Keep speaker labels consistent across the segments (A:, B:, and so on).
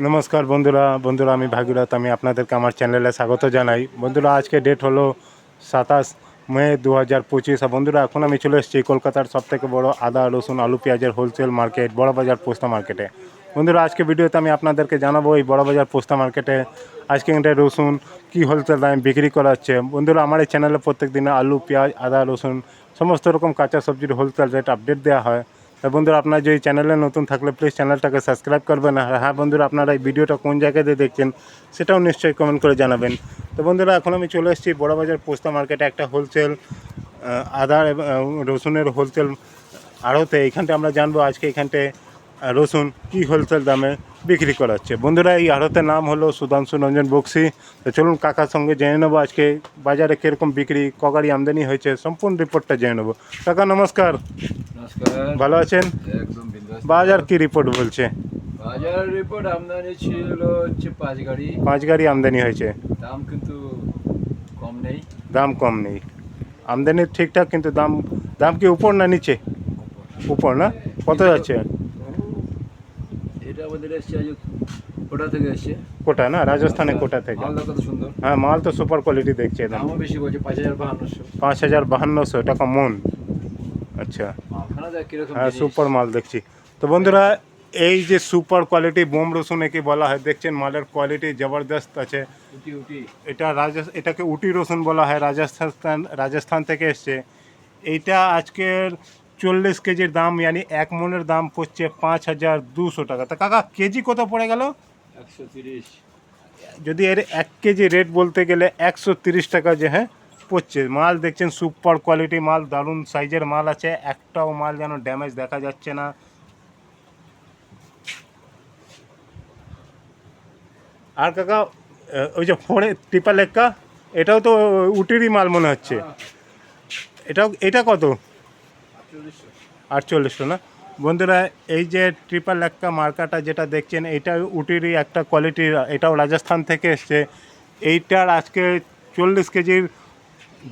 A: নমস্কার বন্ধুরা বন্ধুরা, আমি ভাগীরথ, আমি আপনাদেরকে আমার চ্যানেলে স্বাগত জানাই। বন্ধুরা, আজকে ডেট হলো সাতাশ মে দু হাজার পঁচিশ বন্ধুরা, এখন আমি চলে এসেছি কলকাতার সবথেকে বড় আদা, রসুন, আলু, পেঁয়াজের হোলসেল মার্কেট বড়বাজার পোস্তা মার্কেটে বন্ধুরা, আজকে ভিডিওতে আমি আপনাদেরকে জানাব এই বড়বাজার পোস্তা মার্কেটে আজকে এটা রসুন কী হোলসেল দামে বিক্রি করা হচ্ছে। বন্ধুরা, আমার এই চ্যানেলে প্রত্যেক দিনে আলু, পেঁয়াজ, আদা, রসুন, সমস্ত রকম কাঁচা সবজির হোলসেল রেট আপডেট দেওয়া হয়। বন্ধুরা, আপনারা যদি চ্যানেলে নতুন থাকলে প্লিজ চ্যানেলটাকে সাবস্ক্রাইব করবেন। আর হ্যাঁ বন্ধুরা, আপনারা এই ভিডিওটা কোন জায়গায় দিয়ে দেখছেন সেটাও নিশ্চয়ই কমেন্ট করে জানাবেন। তো বন্ধুরা, এখন আমি চলে এসেছি বড়বাজার পোস্তা মার্কেটে একটা হোলসেল আদা এবং রসুনের হোলসেল আড়তে। এইখানটা আমরা জানব আজকে এখানটায় রসুন কী হোলসেল দামে বিক্রি করা হচ্ছে বন্ধুরা এই আড়তের নাম হলো সুধাংশু রঞ্জন বক্সি। তো চলুন কাকার সঙ্গে জেনে নেব আজকে বাজারে কীরকম বিক্রি কগাড়ি আমদানি হয়েছে সম্পূর্ণ রিপোর্টটা জেনে নেব। কাকা নমস্কার। ভালো আছেন? বাজার কি রিপোর্ট বলছে?
B: বাজার রিপোর্ট আমদানি ছিল হচ্ছে পাঁচ গাড়ি
A: পাঁচ গাড়ি আমদানি হয়েছে।
B: দাম কিন্তু কম নেই।
A: দাম কম নেই। আমদানি ঠিকঠাক কিন্তু দাম দাম কি উপর না নিচে? উপর। না? কত যাচ্ছে?
B: আমাদের এসছে কোটা থেকে এসছে।
A: কোটা না? রাজস্থানে কোটা থেকে।
B: সুন্দর।
A: হ্যাঁ মাল তো সুপার কোয়ালিটি দেখছে একদম
B: দামও বেশি বলছে পাঁচ হাজার বাহান্নশো।
A: পাঁচ হাজার বাহান্নশো টাকা মন। আচ্ছা। হ্যাঁ সুপার মাল দেখছি। তো বন্ধুরা এই যে সুপার কোয়ালিটি বোম রসুন একে বলা হয় দেখছেন? মালের কোয়ালিটি জবরদস্ত আছে। এটা রাজা এটাকে উটি রসুন বলা হয় রাজস্থান রাজস্থান থেকে এসছে। এইটা আজকের চল্লিশ কেজির দাম ইয়ানি এক মনের দাম পড়ছে পাঁচ হাজার দুশো টাকা। তা কাকা কেজি কত পড়ে গেল?
B: একশো তিরিশ।
A: যদি এর এক কেজি রেট বলতে গেলে একশো তিরিশ টাকা যে হ্যাঁ পড়ছে। মাল দেখছেন সুপার কোয়ালিটি মাল দারুণ সাইজের মাল আছে একটাও মাল যেন ড্যামেজ দেখা যাচ্ছে না। আর কাকা ওই যে ফোরে টিপা এক্কা এটাও তো উটিরই মাল মনে হচ্ছে। এটাও এটা কত?
B: আটচল্লিশশো
A: না? বন্ধুরা এই যে ট্রিপল এক্কা মার্কাটা যেটা দেখছেন এটা উটিরই একটা কোয়ালিটির এটাও রাজস্থান থেকে এসছে। এইটার আজকে চল্লিশ কেজির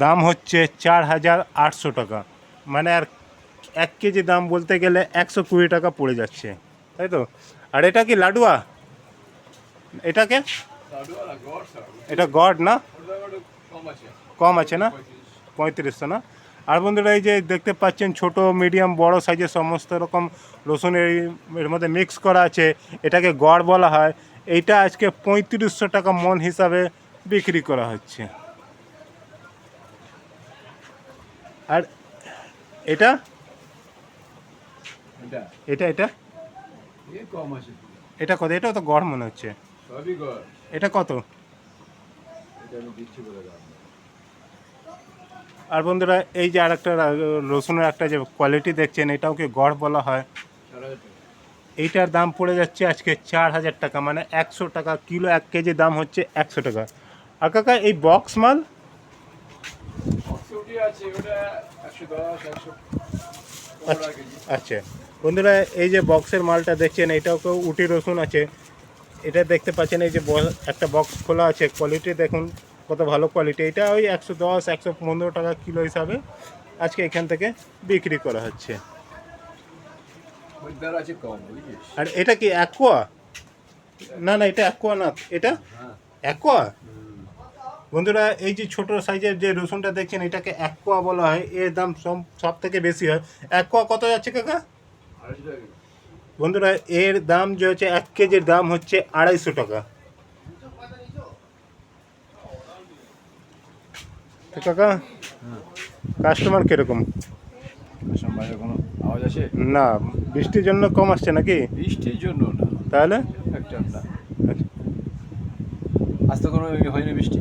A: দাম হচ্ছে চার হাজার আটশো টাকা। মানে আর এক কেজি দাম বলতে গেলে একশো কুড়ি টাকা পড়ে যাচ্ছে। তাই তো? আর এটা কি লাডুয়া? এটাকে এটা গড না?
B: কম আছে
A: না? পঁয়ত্রিশশো না? আর বন্ধুরা এই যে দেখতে পাচ্ছেন ছোট মিডিয়াম বড় সাইজের সমস্ত রকম রসুন এর মধ্যে মিক্স করা আছে। এটাকে গড় বলা হয়। এইটা আজকে পঁয়ত্রিশশো টাকা মন হিসাবে বিক্রি করা হচ্ছে। আর এটা?
B: এটা।
A: এটা এটা?
B: কম
A: এটা কত? তো গড় মনে হচ্ছে। এটা কত
B: এটা আমি দিচ্ছি বলে দাম
A: আর বন্ধুরা এই যে আর একটা রসুনের একটা যে কোয়ালিটি দেখছেন এটাও কি গড় বলা হয়? এইটার দাম পড়ে যাচ্ছে আজকে চার হাজার টাকা মানে একশো টাকা কিলো এক কেজি দাম হচ্ছে একশো টাকা। আর কাকা এই বক্স মাল?
B: কেজি।
A: আচ্ছা। বন্ধুরা এই যে বক্সের মালটা দেখছেন এটাও কেউ উটি রসুন আছে। এটা দেখতে পাচ্ছেন এই যে একটা বক্স খোলা আছে কোয়ালিটি দেখুন। কত ভালো কোয়ালিটি এটা ওই একশো দশ, একশো পনেরো টাকা কিলো হিসাবে আজকে এখান থেকে বিক্রি করা হচ্ছে। আর এটা কি অ্যাকোয়া না না, এটা অ্যাকোয়া না এটা অ্যাকোয়া বন্ধুরা, এই যে ছোট সাইজের যে রসুনটা দেখছেন, এটাকে অ্যাকোয়া বলা হয়। এর দাম সব থেকে বেশি হয়। অ্যাকোয়া কত যাচ্ছে কাকা? বন্ধুরা, এর দাম যে হচ্ছে, এক কেজির দাম হচ্ছে আড়াইশো টাকা। তো কাকা কাস্টমার কীরকম?
B: আওয়াজ আছে
A: না বৃষ্টির জন্য কম আসছে নাকি?
B: বৃষ্টির জন্য না।
A: তাহলে?
B: আজ তো কোনো হয়নি বৃষ্টি?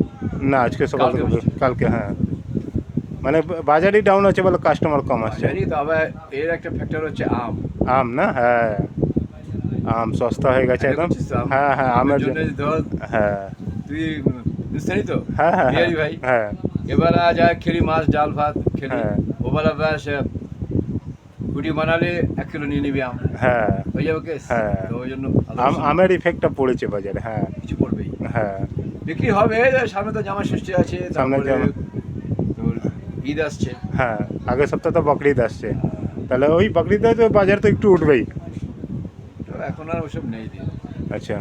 A: না আজকে সকাল
B: কালকে
A: থেকে
B: বৃষ্টি।
A: কালকে হ্যাঁ। মানে বাজারই ডাউন আছে বলে কাস্টমার কম আসছে।
B: আবার এর একটা ফ্যাক্টর হচ্ছে আম।
A: আম না? হ্যাঁ। আম সস্তা হয়ে গেছে একদম। হ্যাঁ হ্যাঁ আমের
B: জন্য
A: হ্যাঁ।
B: তুই বুঝতে তো
A: হ্যাঁ হ্যাঁ
B: বিহারি ভাই
A: হ্যাঁ।
B: এবার যা খেলি মাছ ডাল ভাত খেলি।
A: হ্যাঁ।
B: ওবেলা ব্যাস কুটি বানালে এক কিলো নিয়ে নিবি আম।
A: হ্যাঁ।
B: হয়ে যাবে কেস?
A: হ্যাঁ।
B: তো ওই জন্য
A: আম আমের ইফেক্টটা পড়েছে বাজারে হ্যাঁ।
B: কিছু পড়বেই।
A: হ্যাঁ।
B: বিক্রি হবে সামনে তো জামা ষষ্ঠী আছে
A: সামনে
B: ঈদ আসছে।
A: হ্যাঁ আগের সপ্তাহে তো বকরিদ আসছে। তাহলে ওই বকরিদে তো বাজার তো একটু উঠবেই।
B: এখন আর ওসব নেই
A: আচ্ছা।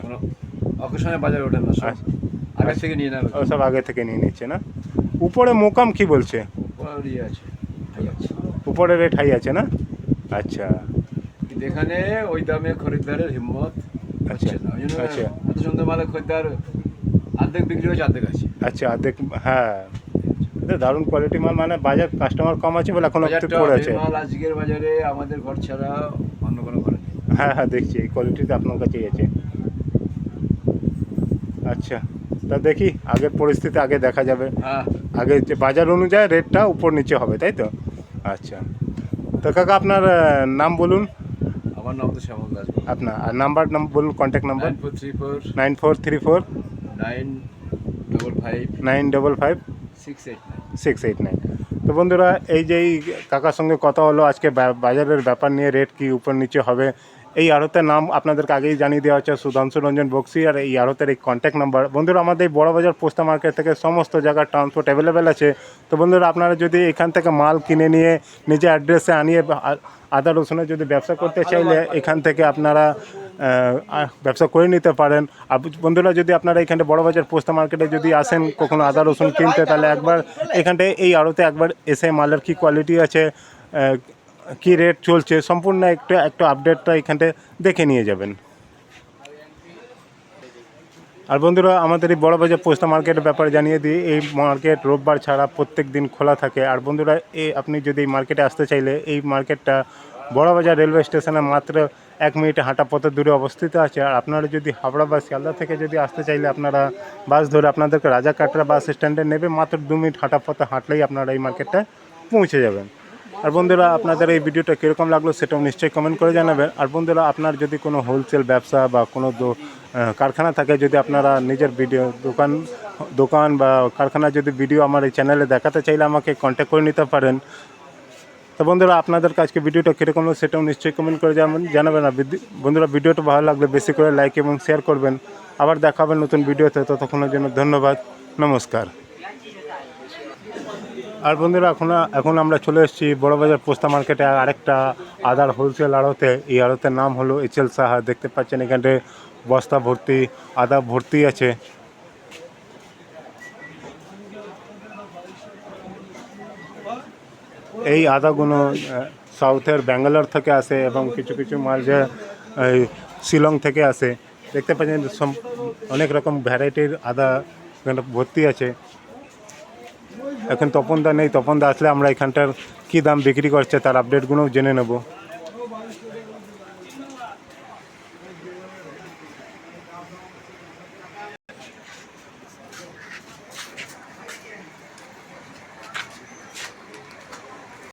B: অকেশনে বাজারে ওঠেন না। আগে থেকে নিয়ে
A: সব আগে থেকে নিয়ে নিচ্ছে না? উপরে মোকাম কি বলছে?
B: ইয়ে
A: উপরে রেট হাই আছে না? আচ্ছা।
B: এখানে ওই দামে খরিদ্দারের হিম্মত
A: আচ্ছা।
B: এত সুন্দর মালে খরিদ্দার অর্ধেক বিক্রি হয়েছে অর্ধেক আছে।
A: আচ্ছা অর্ধেক হ্যাঁ। দারুণ কোয়ালিটি মাল মানে বাজার কাস্টমার কম আছে বলে এখন একটু পড়ে আছে।
B: মাল আজকের বাজারে আমাদের ঘর ছাড়া অন্য কোনো ঘরে
A: হ্যাঁ হ্যাঁ দেখছি। এই কোয়ালিটিতে আপনার কাছেই আছে। আচ্ছা। তা দেখি আগের পরিস্থিতি আগে দেখা যাবে।
B: হ্যাঁ।
A: আগে যে বাজার অনুযায়ী রেটটা উপর নিচে হবে তাই তো? আচ্ছা। তো কাকা আপনার নাম বলুন।
B: আমার নাম তো শ্যামল দাস
A: আপনার আর নাম্বার নাম বলুন contact number
B: nine four three four.
A: Nine
B: double five.
A: Nine double five.
B: Six eight nine.
A: Six eight nine. তো বন্ধুরা এই যে কাকার সঙ্গে কথা হলো আজকে বাজারের ব্যাপার নিয়ে রেট কি উপর নিচে হবে এই আড়তের নাম আপনাদেরকে আগেই জানিয়ে দেওয়া হচ্ছে সুধাংশু রঞ্জন বক্সি আর এই আড়তের এই কন্ট্যাক্ট নাম্বার বন্ধুরা আমাদের এই বড় বাজার পোস্তা মার্কেট থেকে সমস্ত জায়গার ট্রান্সপোর্ট অ্যাভেলেবেল আছে। তো বন্ধুরা আপনারা যদি এখান থেকে মাল কিনে নিয়ে নিজের অ্যাড্রেসে আনিয়ে আদা রসুনের যদি ব্যবসা করতে চাইলে এখান থেকে আপনারা ব্যবসা করে নিতে পারেন। আর বন্ধুরা যদি আপনারা এখানে বড় বাজার পোস্তা মার্কেটে যদি আসেন কখনো আদা রসুন কিনতে তাহলে একবার এখানটায় এই আড়তে একবার এসে মালের কি কোয়ালিটি আছে কি রেট চলছে, সম্পূর্ণ একটু একটু আপডেটটা এখানটায় দেখে নিয়ে যাবেন। আর বন্ধুরা, আমাদের এই বড় বাজার পোস্তা মার্কেটের ব্যাপারে জানিয়ে দিই, এই মার্কেট রোববার ছাড়া প্রত্যেক দিন খোলা থাকে। আর বন্ধুরা এই আপনি যদি এই মার্কেটে আসতে চাইলে, এই মার্কেটটা বড় বাজার রেলওয়ে স্টেশনে মাত্র এক মিনিটে হাঁটা পথের দূরে অবস্থিত আছে। আর আপনারা যদি হাওড়া বা শিয়ালদা থেকে যদি আসতে চাইলে, আপনারা বাস ধরে আপনাদেরকে রাজাকাটরা বাস স্ট্যান্ডে নেবে, মাত্র দু মিনিট হাঁটা পথে হাঁটলেই আপনারা এই মার্কেটটা পৌঁছে যাবেন। আর বন্ধুরা, আপনাদের এই ভিডিওটা কীরকম লাগল সেটাও নিশ্চয়ই কমেন্ট করে জানাবেন। আর বন্ধুরা, আপনার যদি কোনো হোলসেল ব্যবসা বা কোনো কারখানা থাকে, যদি আপনারা নিজের ভিডিও দোকান দোকান বা কারখানা যদি ভিডিও আমার এই চ্যানেলে দেখাতে চাইলে আমাকে কন্ট্যাক্ট করে নিতে পারেন। তো বন্ধুরা, আপনাদের কাছকে ভিডিওটা কীরকম হলো সেটাও নিশ্চয়ই কমেন্ট করে জানাবেন জানাবেন। আর বন্ধুরা, ভিডিওটা ভালো লাগলে বেশি করে লাইক এবং শেয়ার করবেন। আবার দেখাবেন নতুন ভিডিওতে ততক্ষণের জন্য ধন্যবাদ, নমস্কার। আর বন্ধুরা, এখন এখন আমরা চলে এসেছি বড়বাজার পোস্তা মার্কেটে। আরেকটা আদার হোলসেল আড়তে। এই আড়তের নাম হলো এইচএল সাহা। দেখতে পাচ্ছেন এখানে বস্তা ভর্তি, আদা ভর্তি আছে। এই আদাগুলো সাউথের ব্যাঙ্গালোর থেকে আসে এবং কিছু কিছু মাল যে শিলং থেকে আসে। দেখতে পাচ্ছেন অনেক রকম ভ্যারাইটির আদা ভর্তি আছে। এখন তপনদা নেই। তপনদা আসলে আমরা এখানটার কী দাম বিক্রি করছে তার আপডেটগুলোও জেনে নেব।